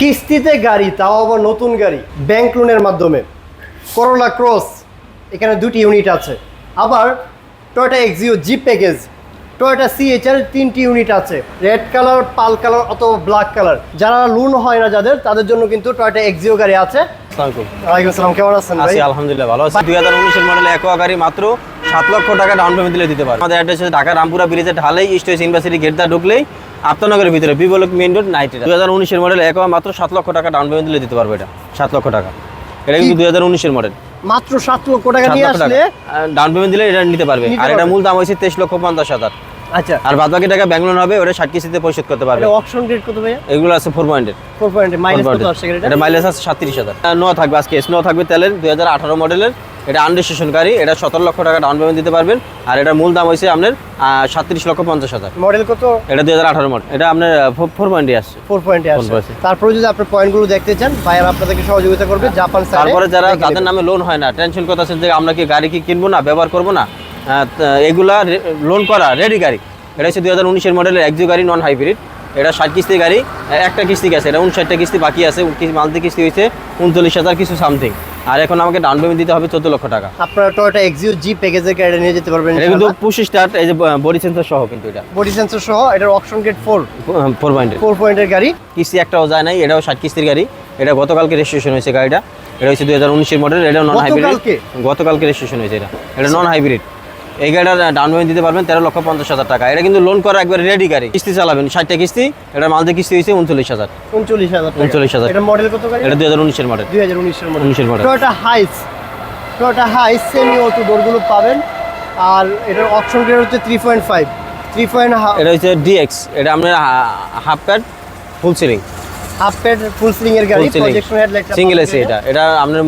কিস্তিতে গাড়ি তাও আবার নতুন গাড়ি ব্যাংক লোনের মাধ্যমে। করোলা ক্রস এখানে দুটি ইউনিট আছে। আবার Toyota Axio G package Toyota CHR তিনটি ইউনিট আছে। রেড কালার পাল কালার অথবা ব্ল্যাক কালার যারা লোন হয় না যাদের তাদের জন্য কিন্তু টয়োটা এক্সিও গাড়ি আছে। আসসালামু ওয়ালাইকুম আসসালাম কেমন আছেন ভাই? আলহামদুলিল্লাহ ভালো আছি। দুই হাজার উনিশের মডেল একোয়া গাড়ি মাত্র সাত লক্ষ টাকা ডাউন পেমেন্ট দিলে দিতে পারে আমাদের অ্যাড্রেস হচ্ছে ঢাকা রামপুরা ব্রিজের ঢালেই স্টেজ ইউনিভার্সিটি গেটটা ঢুকলেই আপ্তানগরের ভিতরে বিবলক মেইন রোড নাইট দুই হাজার উনিশের মডেল একোয়া মাত্র সাত লক্ষ টাকা ডাউন পেমেন্ট দিলে দিতে পারব এটা। সাত লক্ষ টাকা। এটা কিন্তু দুই হাজার উনিশের মডেল মাত্র সাত লক্ষ টাকা নিয়ে আসলে ডাউন পেমেন্ট দিলে এটা নিতে পারবে। আর এটা মূল দাম হয়েছে তেইশ লক্ষ পঞ্চাশ হাজার। আচ্ছা। আর বাদ বাকি টাকা ব্যাংক লোন হবে ওটা ষাট কিস্তিতে পরিশোধ করতে পারবে। অপশন গ্রেড কত ভাইয়া? এগুলো আছে ফোর পয়েন্টের ফোর পয়েন্ট মাইনাস কত আসছে এটা মাইলেজ আছে সাতত্রিশ হাজার। নো থাকবে আজকে স্নো থাকবে তেলের দুই হাজার আঠারো মডেলের এটা আনরেজিস্ট্রেশন গাড়ি এটা সতেরো লক্ষ টাকা ডাউন পেমেন্ট দিতে পারবেন। আর এটার মূল দাম হয়েছে আপনার সাতত্রিশ লক্ষ পঞ্চাশ হাজার। মডেল কত? এটা দুই হাজার আঠারো মডেল এটা আপনার ফোর পয়েন্টে আসছে ফোর পয়েন্টে আসছে তারপরে যদি আপনার পয়েন্টগুলো দেখতে চান ভাইয়ার আপনাদেরকে সহযোগিতা করবে জাপান তারপরে যারা নেবেন। নামে লোন হয় না টেনশন কথা আছে যে আমরা কি গাড়ি কি কিনবো না ব্যবহার করব না? আহ, এগুলা লোন করা রেডি গাড়ি। এটা হচ্ছে দুই হাজার উনিশের মডেলের একজু গাড়ি নন হাইব্রিড এটা ষাট কিস্তি গাড়ি একটা কিস্তি গেছে এটা উনষাটটা কিস্তি বাকি আছে মান্থলি কিস্তি হয়েছে উনচল্লিশ হাজার কিছু সামথিং আর এখন আমাকে ডাউন পেমেন্ট দিতে হবে চোদ্দ লক্ষ টাকা। আপনারা টয়োটা এক্সিও জি প্যাকেজের গাড়ি নিয়ে যেতে পারবেন এটা কিন্তু পুশ স্টার্ট এই যে বডি সেন্সর সহ কিন্তু এটা। বডি সেন্সর সহ এটার option grade four four point four পয়েন্টের গাড়ি। কিস্তি একটাও যায় নাই এটাও ষাট কিস্তির গাড়ি। এটা গতকালকে রেজিস্ট্রেশন হয়েছে গাড়িটা। এটা হচ্ছে দুই হাজার উনিশের মডেল এটা নন হাইব্রিড? গতকালকে রেজিস্ট্রেশন হয়েছে এটা। এটা নন হাইব্রিড এই গাড়িটা ডাউন পেমেন্ট দিতে পারবেন তেরো লক্ষ পঞ্চাশ হাজার টাকা। এটা কিন্তু লোন করা একবার রেডি গাড়ি। কিস্তি চালাবেন ষাটটা কিস্তি এটা মালতে কিস্তি হয়েছে উনচল্লিশ হাজার। উনচল্লিশ হাজার টাকা। 39,000 এটা মডেল কত গাড়ি? এটা দুই হাজার উনিশের মডেল দুই হাজার উনিশের মডেল 19 এর model। Toyota Hiace Toyota Hiace semi auto ডোরগুলো পাবেন। আর এটার অপশন গ্রেড হচ্ছে three point five three point এটা হচ্ছে ডিএক্স এটা আপনার half pad full ceiling half pad full ceiling এর গাড়ি প্রজেকশন হেডলাইট সিঙ্গেল এসি এটা। এটা আপনার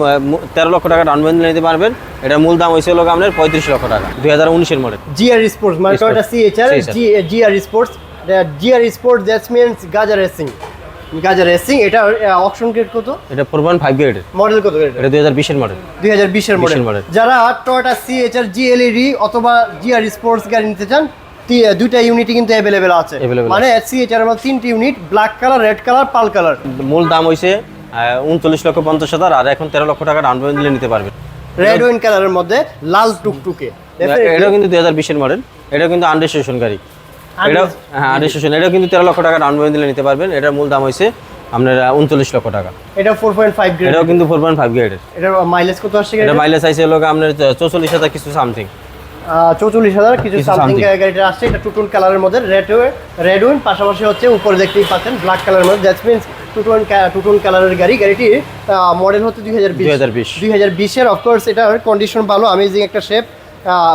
তেরো লক্ষ টাকা ডাউন পেমেন্ট নিতে পারবেন। এটা মূল দাম হয়েছিল আপনার পঁয়ত্রিশ লক্ষ টাকা। দুই হাজার উনিশের মডেল জিআর স্পোর্টস মানে. Toyota CHR GR sports GR sports that's means Gazoo racing Gazoo racing এটা অপশন গ্রেড কত? এটা পয়েন্ট ফাইভ গ্রেডের মডেল কত এটা এটা দুই হাজার বিশের মডেল দুই হাজার বিশের মডেল 20 model। যারা টয়োটা সিএচআর জিএলইডি অথবা জিআর স্পোর্টস গাড়ি নিতে চান দুইটা ইউনিটই কিন্তু আছে। মানে সিএচআর এর মধ্যে তিনটি unit black colour red colour pearl colour মূল দাম হয়েছে উনচল্লিশ লক্ষ পঞ্চাশ হাজার আর এখন তেরো লক্ষ টাকা ডাউন পেমেন্ট দিলে নিতে পারবেন। রেড ওয়াইন কালারের মধ্যে লাল টুকটুকে। এটাও কিন্তু দুই হাজার বিশের মডেল এটাও কিন্তু আনরেজিস্ট্রেশন গাড়ি। এটাও হ্যাঁ আনরেজিস্ট্রেশন এটাও কিন্তু তেরো লক্ষ টাকা ডাউন পেমেন্ট দিলে নিতে পারবেন। এটার মূল দাম হয়েছে আপনার উনচল্লিশ লক্ষ টাকা। এটা ফোর পয়েন্ট ফাইভ এটাও কিন্তু ফোর পয়েন্ট ফাইভ গ্রেডের এটার মাইলেজ কত আসছে এটা মাইলেজ আইসে হলো আপনার চৌচল্লিশ হাজার কিছু সামথিং চৌচল্লিশ হাজার কিছু সামথিং গাড়িটা আসছে। এটা টুটুন কালারের মধ্যে রেড রেড উইন পাশাপাশি হচ্ছে উপরে দেখতেই পাচ্ছেন ব্ল্যাক কালারের মধ্যে। দ্যাটস মিনস টুটুন টুটুন কালারের গাড়ি। গাড়িটির মডেল হচ্ছে দুই হাজার বিশ। 2020 দুই হাজার বিশের অফকোর্স এটার কন্ডিশন ভালো অ্যামেজিং একটা শেপ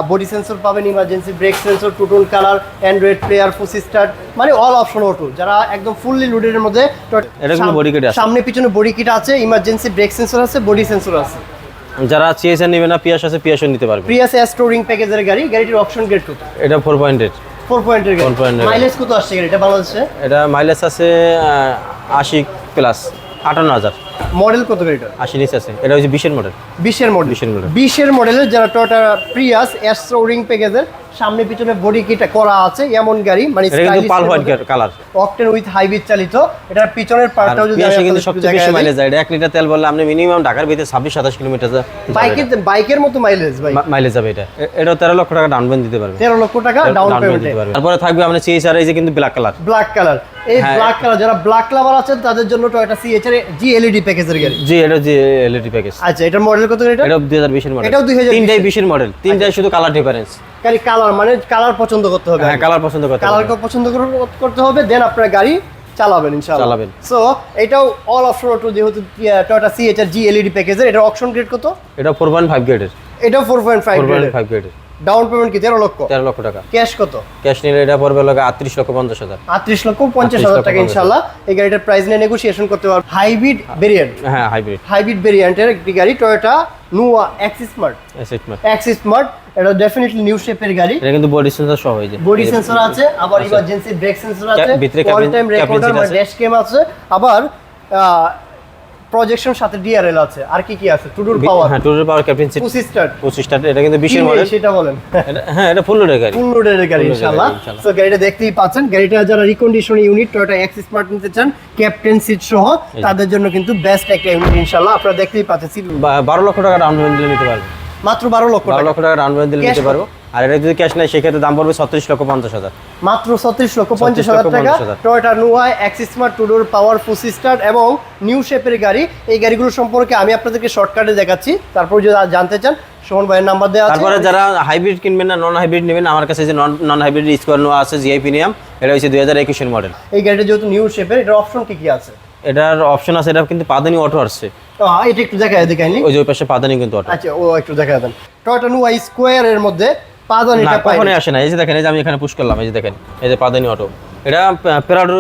বডি সেন্সর পাবেন emergency brake sensor two tone colour android player push start মানে অল অপশন অটো যারা একদম ফুললি লোডের মধ্যে। সামনে পিছনে বডি কিট আছে ইমার্জেন্সি ব্রেক সেন্সর আছে বডি সেন্সর আছে। যারা সিএসএন নেবে না পিয়াস আছে পিয়াসও নিতে পারবে। প্রিয়াস স্টোরিং প্যাকেজের গাড়ি গাড়িটির অপশন গেট কত? এটা ফোর পয়েন্টের ফোর পয়েন্টের গাড়ি 4 point এর গাড়ি। মাইলেজ কত আসছে গাড়িটা বাংলাদেশে? এটা মাইলেজ আছে আশি প্লাস আটান্ন হাজার। মডেল কত গাড়িটা আশি নিচে আছে। এটা হচ্ছে এর মডেল 20 এর মডেল 20 এর model। বিশের মডেলের যারা টয়োটা প্রিয়াস স্টোরিং প্যাকেজের সামনে পিছনে বডি কিট করা আছে এমন গাড়ি মানে এটা pearl white colour. Octane with hybrid চালিত। এটার পিছনের পার্টটাও যদি আমি কিন্তু সবচেয়ে বেশি মাইলেজ যায় এটা এক লিটার তেল বললে আপনি মিনিমাম ঢাকার ভিতরে ছাব্বিশ সাতাশ কিলোমিটার দিই। বাইকের বাইকের মতো মাইলেজ ভাই। মাইলেজ যাবে এটা। এ- এটাও তেরো লক্ষ টাকা ডাউন পেমেন্ট দিতে পারবে। তেরো লক্ষ টাকা ডাউন পারবে। তারপরে থাকবে আপনার সিএসআর এই যে কিন্তু ব্ল্যাক কালার ব্ল্যাক কালার এই। ব্ল্যাক কালার যারা ব্ল্যাক লাভার আছেন তাদের জন্য টয়োটা সিএচআর জি এলইডি প্যাকেজের গাড়ি। জি এটা যে এলইডি প্যাকেজ আচ্ছা এটার মডেল কত এটা? এটা দুই হাজার বিশের মডেল এটাও 2020 তিনটাই বিশের। মডেল তিনটাই শুধু কালার ডিফারেন্স খালি কালার মানে কালার পছন্দ করতে হবে। হ্যাঁ কালার পছন্দ করতে কালার পছন্দ করতে হবে দেন আপনার গাড়ি চালাবেন ইনশাআল্লাহ। চালাবেন। সো এটাও অল অপশন অটো যেহেতু টয়োটা সিএচআর জি এলইডি প্যাকেজের এটার অপশন গ্রেড কত? এটা ফোর পয়েন্ট ফাইভ গ্রেডের ফাইভ ফোর পয়েন্ট ফাইভ গ্রেডের ডাউন পেমেন্ট কি তেরো লক্ষ? তেরো লক্ষ টাকা। ক্যাশ কত? ক্যাশ নিলে এটা পড়বে লোক আটত্রিশ লক্ষ পঞ্চাশ হাজার। আটত্রিশ লক্ষ পঞ্চাশ হাজার টাকা 50 ইনশাল্লাহ এই গাড়িটার প্রাইস নিয়ে নেগোসিয়েশন করতে পারবে হাইব্রিড ভেরিয়েন্ট হ্যাঁ হাইব্রিড হাইব্রিড ভেরিয়েন্টের একটি গাড়ি Toyota Noah axis smart axis smart এটা ডেফিনেটলি নিউ শেপের গাড়ি। এটা কিন্তু বডি সেন্সর সহ হয়েছে বডি সেন্সর আছে আবার ইমার্জেন্সি ব্রেক সেন্সর আছে ভিতরে cabin- time recorder. Dash cam আছে। আবার প্রজেকশন সাথে ডিআরএল আছে। আর কি কি আছে? টুডুর পাওয়ার হ্যাঁ two door power captain seat পঁচিশ স্টার পঁচিশটা এটা কিন্তু বিশের মডেল সেটা বলেন। হ্যাঁ এটা ফুল লোডের গাড়ি। ফুল লোডের গাড়ি ইনশাআল্লাহ সো গাড়িটা দেখতেই পাচ্ছেন গাড়িটা যারা recondition unit Toyota X smart নিতে চান ক্যাপ্টেন সিট সহ তাদের জন্য কিন্তু বেস্ট একটা ইউনিট ইনশাআল্লাহ আপনারা দেখতেই পাচ্ছেন সিট বা- বারো লক্ষ টাকা ডাউন পেমেন্ট নিতে পারবে মাত্র বারো লক্ষ বারো লক্ষ টাকা ডাউন পেমেন্ট দিলে নিতে পারব। আর এটা যদি ক্যাশ নেয় সেক্ষেত্রে দাম পড়বে ছত্রিশ লক্ষ পঞ্চাশ হাজার। মাত্র ছত্রিশ লক্ষ পঞ্চাশ হাজার টাকা। 50,000 Toyota Noah X smart two door এবং নিউ শেপের গাড়ি। এই গাড়িগুলো সম্পর্কে আমি আপনাদেরকে শর্টকাটে দেখাচ্ছি। তারপর যদি জানতে চান সোহন ভাইয়ের নাম্বার দেওয়া তারপরে যারা হাইব্রিড কিনবেন না নন হাইব্রিড নেবেন আমার কাছে যে নন নন হাইব্রিড স্কোয়ার নোয়া আছে জিআই প্রিমিয়াম এটা হচ্ছে দুই হাজার একুশের মডেল এই গাড়িটা যেহেতু নিউ শেপের এটার অপশন কি কি আছে? এটার অপশন আছে এটা কিন্তু পাদানি অটো আসছে। এটা একটু দেখায় দেখায়নি ওই যে ওই পাশে পাদানি কিন্তু আচ্ছা ও একটু দেখায় দেন। টয়োটা নোয়া স্কোয়ার এর মধ্যে পাদানিটা পাই আসে না। এই যে দেখেন এই যে আমি এখানে পুশ করলাম এই যে দেখেন এই যে পাদানি অটো এটা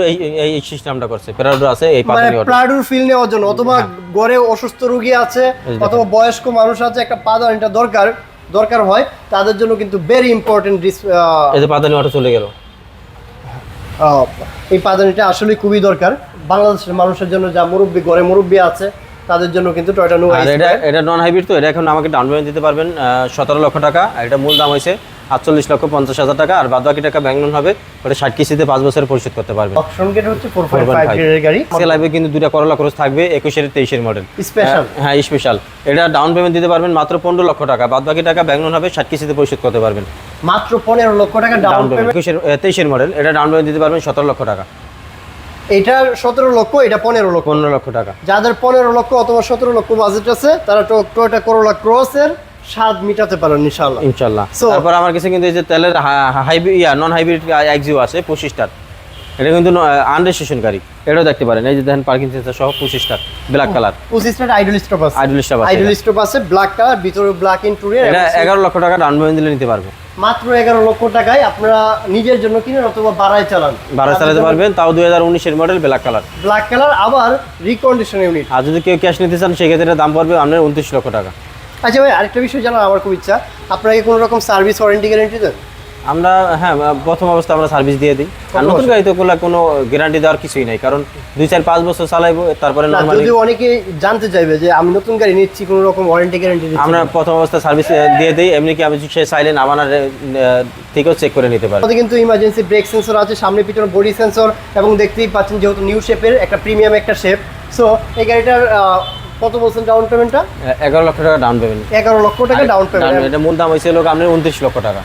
এই এই- সিস্টেমটা করছে। আছে এই মানে পাদানি অটো প্রাডুর ফিল নেওয়ার জন্য। অথবা ঘরে অসুস্থ রোগী আছে অথবা বয়স্ক মানুষ আছে একটা পাদানিটা দরকার দরকার হয় তাদের জন্য কিন্তু ভেরি ইম্পর্টেন্ট এই যে পাদানি অটো চলে গেল। এই পাদানিটা আসলে খুবই দরকার। বাংলাদেশের মানুষের জন্য যা মুরব্বী ঘরে মুরব্বী আছে তাদের জন্য কিন্তু টয়টা নো আর এটা এটা নন হাইব্রিড তো এটা এখন আমাকে ডাউন পেমেন্ট দিতে পারবেন সতেরো লক্ষ টাকা। আর এটা মূল দাম হয়েছে আটচল্লিশ লক্ষ পঞ্চাশ হাজার টাকা। আর বাদ বাকি টাকা ব্যাংক লোন হবে ওটা ষাট কিস্তিতে পাঁচ বছর পরিশোধ করতে পারবেন। অপশন গেট হচ্ছে ফোর পয়েন্ট ফাইভ গ্রেডের গাড়ি। কিন্তু দুটা করলা ক্রস থাকবে একুশের তেইশের মডেল স্পেশাল হ্যাঁ স্পেশাল এটা ডাউন পেমেন্ট দিতে পারবেন মাত্র পনেরো লক্ষ টাকা। বাদ বাকি টাকা ব্যাংক লোন হবে ষাট কিস্তিতে পরিশোধ করতে পারবেন। মাত্র পনেরো লক্ষ টাকা ডাউন পেমেন্ট একুশের তেইশের মডেল এটা ডাউন পেমেন্ট দিতে পারবেন সতেরো লক্ষ টাকা। এটা সতেরো লক্ষ এটা পনেরো লক্ষ। পনেরো লক্ষ টাকা। যাদের পনেরো লক্ষ অথবা সতেরো লক্ষ বাজেট আছে তারা টয়োটা করোলা ক্রসের স্বাদ মিটাতে পারেন ইনশাল্লাহ ইনশাল্লাহ তারপর আমার কাছে কিন্তু এই যে তেলের হাইব্রিড ইয়া নন হাইব্রিড এক্সিও আছে পঁচিশটার। এটা কিন্তু আনরেজিস্ট্রেশন গাড়ি। এটাও দেখতে পারেন। এই যে দেখেন পার্কিং সেন্সার সহ পঁচিশটার ব্ল্যাক কালার পঁচিশটা আইডল স্টপ আছে। আইডল স্টাফ আছে আইডল স্টপ আছে ব্ল্যাক কালার ভিতরে ব্ল্যাক ইন টুরের এটা এগারো লক্ষ টাকা ডাউন পেমেন্ট দিলে নিতে পারবে। মাত্র এগারো লক্ষ টাকায় আপনারা নিজের জন্য কিনেন অথবা বাড়ায় চালান। বাড়াই চালাতে পারবেন তাও দুই হাজার উনিশের model black colour black colour আবার রিকন্ডিশন ইউনিট আর যদি কেউ ক্যাশ নিতে চান সেক্ষেত্রে দাম পড়বে আপনার উনত্রিশ লক্ষ টাকা। আচ্ছা ভাই আরেকটা বিষয় জানার আমার খুব ইচ্ছা। আপনাকে কোনো রকম সার্ভিস ওয়ারেন্টি গ্যারেন্টি দেন? আমরা হ্যাঁ প্রথম অবস্থা আমরা সার্ভিস দিয়ে দিই। আর নতুন গাড়ি তো কোনো কোনো গ্যারান্টি দেওয়ার কিছুই নাই কারণ দুই চার পাঁচ বছর চালাইবো তারপরে নর্মালি যদি অনেকে জানতে চাইবে যে আমি নতুন গাড়ি নিচ্ছি কোনো রকম ওয়ারেন্টি গ্যারেন্টি আমরা প্রথম অবস্থা সার্ভিস দিয়ে দিই এমনি কি আমি সে চাইলেন আমার থেকেও চেক করে নিতে পারি। কিন্তু ইমার্জেন্সি ব্রেক সেন্সর আছে সামনে পিছনে বডি সেন্সর এবং দেখতেই পাচ্ছেন যেহেতু নিউ শেপের একটা প্রিমিয়াম একটা শেপ সো এই গাড়িটার কত বলছেন ডাউন পেমেন্টটা এগারো লক্ষ টাকা ডাউন পেমেন্ট এগারো লক্ষ টাকা ডাউন পেমেন্ট এটা মূল দাম হয়েছিল আপনার উনত্রিশ লক্ষ টাকা।